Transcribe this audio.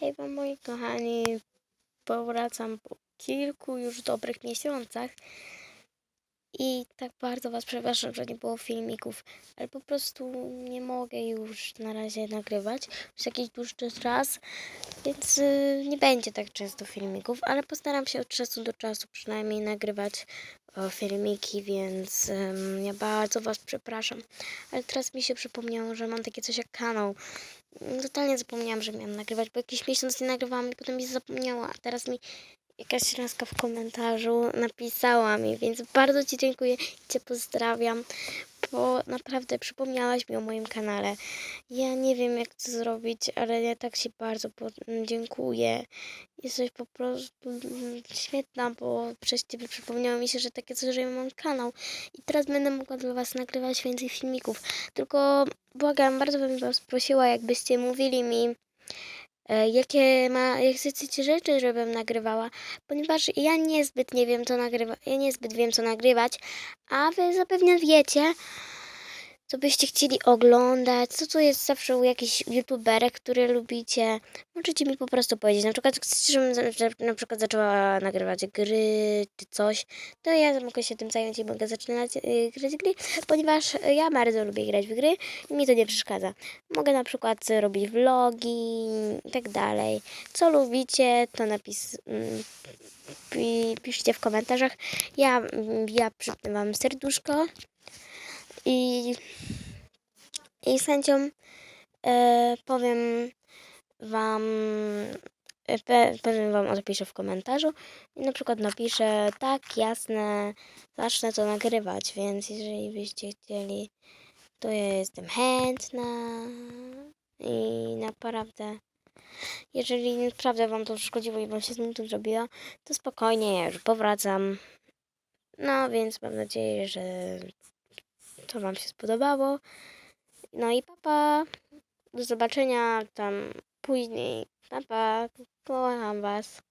Hej wam moi kochani, powracam po kilku już dobrych miesiącach. I tak bardzo was przepraszam, że nie było filmików, ale po prostu nie mogę już na razie nagrywać już jakiś dłuższy czas, więc y, nie będzie tak często filmików, ale postaram się od czasu do czasu przynajmniej nagrywać o, filmiki, więc ja bardzo was przepraszam, ale teraz mi się przypomniało, że mam takie coś jak kanał, Totalnie zapomniałam, że miałam nagrywać, bo jakiś miesiąc nie nagrywałam i potem mi zapomniała, a teraz mi jakaś laska w komentarzu napisała mi, więc bardzo Ci dziękuję i Cię pozdrawiam, bo naprawdę przypomniałaś mi o moim kanale. Ja nie wiem jak to zrobić, ale ja tak Ci bardzo po- dziękuję. Jesteś po prostu mm, świetna, bo przez Ciebie przypomniało mi się, że takie coś, że ja mam kanał i teraz będę mogła dla Was nagrywać więcej filmików. Tylko błagam, bardzo bym Was prosiła, jakbyście mówili mi, jakie ma, jak chcecie rzeczy, żebym nagrywała, ponieważ ja niezbyt nie wiem, co nagrywa, ja niezbyt wiem, co nagrywać, a Wy zapewne wiecie, co byście chcieli oglądać, co to jest zawsze u jakichś youtuberek, które lubicie. Możecie mi po prostu powiedzieć, na przykład chcecie, żebym na przykład zaczęła nagrywać gry czy coś, to ja mogę się tym zająć i mogę zaczynać y, grać gry, ponieważ ja bardzo lubię grać w gry i mi to nie przeszkadza. Mogę na przykład robić vlogi i tak dalej. Co lubicie, to napis... pi- Piszcie w komentarzach. Ja, ja przypnę wam serduszko i, i z chęcią e, powiem wam, e, powiem wam, odpiszę w komentarzu i na przykład napiszę tak, jasne, zacznę to nagrywać, więc jeżeli byście chcieli, to ja jestem chętna i naprawdę, jeżeli naprawdę wam to przeszkodziło i wam się z tym tu zrobiło, to spokojnie, ja już powracam. No, więc mam nadzieję, że to Wam się spodobało. No i papa. Do zobaczenia tam później. Papa. Kocham Was.